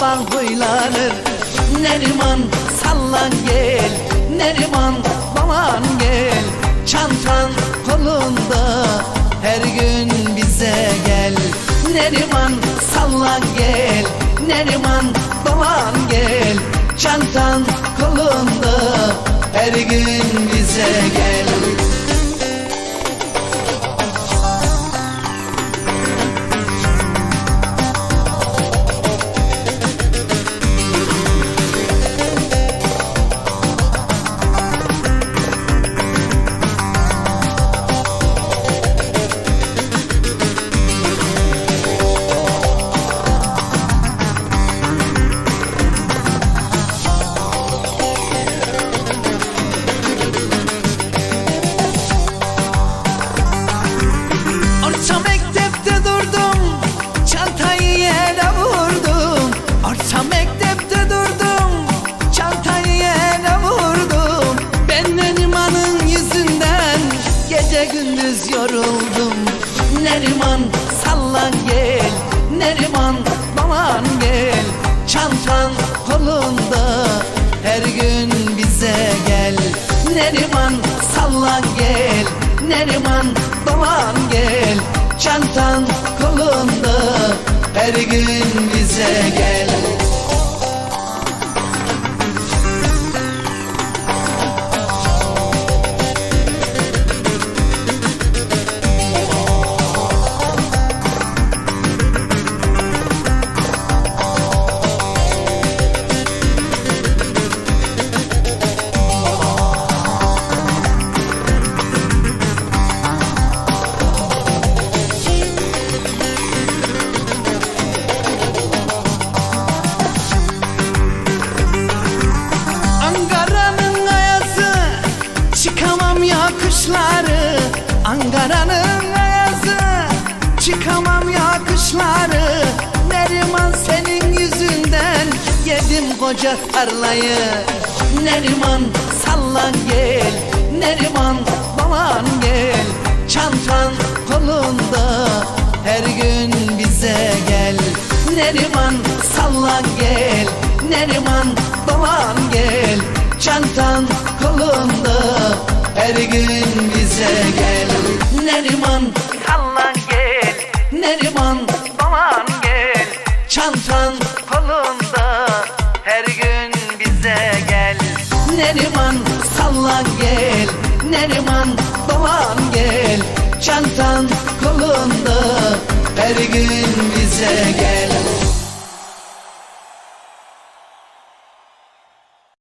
baban huylanır. Neriman sallan gel. Neriman baban gel. Çantan kolunda her gün bize gel. Neriman sallan gel. Neriman baban gel. Çantan kolunda her gün bize gel Neriman sallan gel. Neriman baban gel. Çantan kolunda Her gün bize gel Çıkamam ya Neriman senin yüzünden. Yedim koca tarlayı Neriman sallan gel Neriman baban gel. Çantan kolunda Her gün bize gel. Neriman sallan gel Neriman baban gel. Çantan kolunda Her gün Neriman sallan gel. Neriman baban gel. Çantan kolunda Her gün bize gel